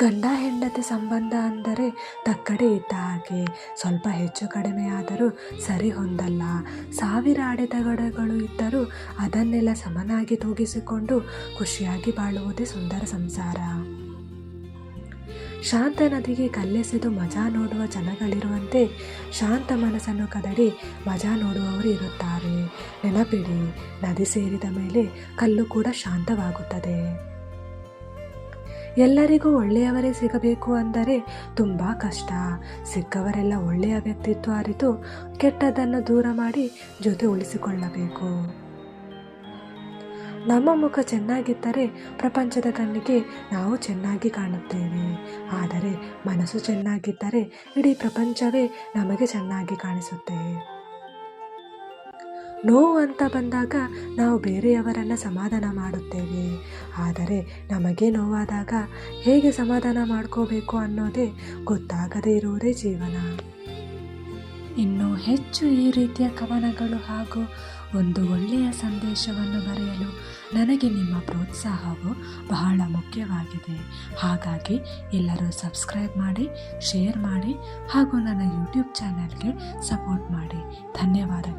ಗಂಡ ಹೆಂಡತಿ ಸಂಬಂಧ ಅಂದರೆ ತಕ್ಕಡೆ ಇದ್ದ ಹಾಗೆ. ಸ್ವಲ್ಪ ಹೆಚ್ಚು ಕಡಿಮೆಯಾದರೂ ಸರಿ ಹೊಂದಲ್ಲ. ಸಾವಿರ ಅಡೆತಗಡೆಗಳು ಇದ್ದರೂ ಅದನ್ನೆಲ್ಲ ಸಮನಾಗಿ ತೂಗಿಸಿಕೊಂಡು ಖುಷಿಯಾಗಿ ಬಾಳುವುದೇ ಸುಂದರ ಸಂಸಾರ. ಶಾಂತ ನದಿಗೆ ಕಲ್ಲೆಸೆದು ಮಜಾ ನೋಡುವ ಜನಗಳಿರುವಂತೆ ಶಾಂತ ಮನಸ್ಸನ್ನು ಕದಡಿ ಮಜಾ ನೋಡುವವರು ಇರುತ್ತಾರೆ. ನೆನಪಿಡಿ, ನದಿ ಸೇರಿದ ಮೇಲೆ ಕಲ್ಲು ಕೂಡ ಶಾಂತವಾಗುತ್ತದೆ. ಎಲ್ಲರಿಗೂ ಒಳ್ಳೆಯವರೇ ಸಿಗಬೇಕು ಅಂದರೆ ತುಂಬ ಕಷ್ಟ. ಸಿಕ್ಕವರೆಲ್ಲ ಒಳ್ಳೆಯ ವ್ಯಕ್ತಿತ್ವ ಅರಿತು ಕೆಟ್ಟದನ್ನು ದೂರ ಮಾಡಿ ಜೊತೆ ಉಳಿಸಿಕೊಳ್ಳಬೇಕು. ನಮ್ಮ ಮುಖ ಚೆನ್ನಾಗಿದ್ದರೆ ಪ್ರಪಂಚದ ಕಣ್ಣಿಗೆ ನಾವು ಚೆನ್ನಾಗಿ ಕಾಣುತ್ತೇವೆ. ಆದರೆ ಮನಸ್ಸು ಚೆನ್ನಾಗಿದ್ದರೆ ಇಡೀ ಪ್ರಪಂಚವೇ ನಮಗೆ ಚೆನ್ನಾಗಿ ಕಾಣಿಸುತ್ತೆ. ನೋವು ಅಂತ ಬಂದಾಗ ನಾವು ಬೇರೆಯವರನ್ನು ಸಮಾಧಾನ ಮಾಡುತ್ತೇವೆ. ಆದರೆ ನಮಗೆ ನೋವಾದಾಗ ಹೇಗೆ ಸಮಾಧಾನ ಮಾಡ್ಕೋಬೇಕು ಅನ್ನೋದೇ ಗೊತ್ತಾಗದೇ ಇರುವುದೇ ಜೀವನ. ಇನ್ನು ಹೆಚ್ಚು ಈ ರೀತಿಯ ಕವನಗಳು ಹಾಗೂ ಒಂದು ಒಳ್ಳೆಯ ಸಂದೇಶವನ್ನು ಬರೆಯಲು ನನಗೆ ನಿಮ್ಮ ಪ್ರೋತ್ಸಾಹವು ಬಹಳ ಮುಖ್ಯವಾಗಿದೆ. ಹಾಗಾಗಿ ಎಲ್ಲರೂ ಸಬ್ಸ್ಕ್ರೈಬ್ ಮಾಡಿ, ಶೇರ್ ಮಾಡಿ ಹಾಗೂ ನನ್ನ ಯೂಟ್ಯೂಬ್ ಚಾನಲ್ಗೆ ಸಪೋರ್ಟ್ ಮಾಡಿ. ಧನ್ಯವಾದಗಳು.